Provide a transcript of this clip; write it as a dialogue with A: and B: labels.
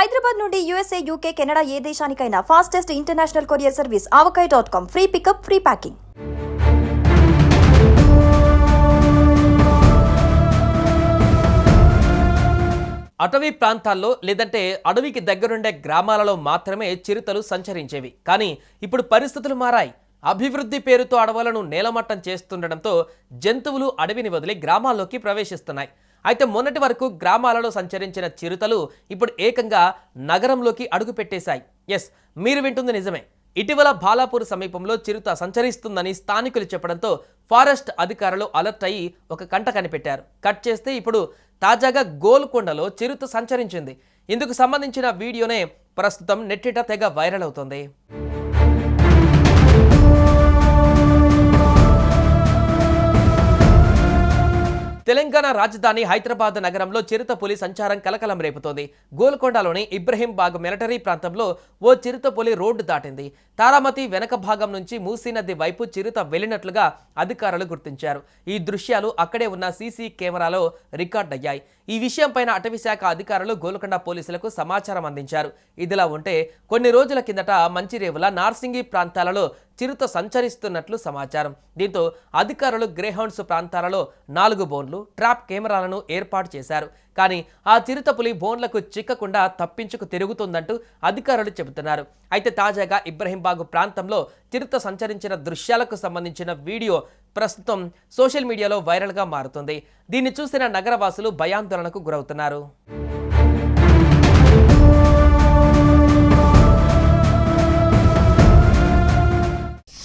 A: హైదరాబాద్ నుండి USA UK Canada ఏ దేశానికైనా fastest international courier service Avakaya dot com free pickup free packing
B: అటవీ ప్రాంతాల్లో లేదంటే అడవికి దగ్గరుండే గ్రామాలలో మాత్రమే చిరుతలు సంచరించేవి. కానీ ఇప్పుడు పరిస్థితులు మారాయి. అభివృద్ధి పేరుతో అడవులను నేలమట్టం చేస్తుండటంతో జంతువులు అడవిని వదిలి గ్రామాల్లోకి ప్రవేశిస్తున్నాయి. అయితే మొన్నటి వరకు గ్రామాలలో సంచరించిన చిరుతలు ఇప్పుడు ఏకంగా నగరంలోకి అడుగుపెట్టేశాయి. ఎస్ మీరు వింటుంది నిజమే. ఇటీవల బాలాపూర్ సమీపంలో చిరుత సంచరిస్తుందని స్థానికులు చెప్పడంతో ఫారెస్ట్ అధికారులు అలర్ట్ అయ్యి ఒక కంట కనిపెట్టారు. కట్ చేస్తే ఇప్పుడు తాజాగా గోల్కొండలో చిరుత సంచరించింది. ఇందుకు సంబంధించిన వీడియోనే ప్రస్తుతం నెట్టిట తెగ వైరల్ అవుతోంది. తెలంగాణ రాజధాని హైదరాబాద్ నగరంలో చిరుత పులి సంచారం కలకలం రేపుతోంది. గోల్కొండలోని ఇబ్రహీం బాగ్ మిలిటరీ ప్రాంతంలో ఓ చిరుత పులి రోడ్డు దాటింది. తారామతి వెనక భాగం నుంచి మూసీ నది వైపు చిరుత వెళ్ళినట్లుగా అధికారులు గుర్తించారు. ఈ దృశ్యాలు అక్కడే ఉన్న సీసీ కెమెరాలో రికార్డ్ అయ్యాయి. ఈ విషయంపైన అటవీశాఖ అధికారులు గోల్కొండ పోలీసులకు సమాచారం అందించారు. ఇదిలా ఉంటే కొన్ని రోజుల కిందట మంచిరేవుల నార్సింగి ప్రాంతాలలో చిరుత సంచరిస్తున్నట్లు సమాచారం. దీంతో అధికారులు గ్రేహౌండ్స్ ప్రాంతాలలో నాలుగు బోన్లు ట్రాప్ కెమెరాలను ఏర్పాటు చేశారు. కానీ ఆ చిరుతపులి బోన్లకు చిక్కకుండా తప్పించుకు తిరుగుతుందంటూ అధికారులు చెబుతున్నారు. అయితే తాజాగా ఇబ్రహీంబాగు ప్రాంతంలో చిరుత సంచరించిన దృశ్యాలకు సంబంధించిన వీడియో ప్రస్తుతం సోషల్ మీడియాలో వైరల్గా మారుతుంది. దీన్ని చూసిన నగరవాసులు భయాందోళనకు గురవుతున్నారు.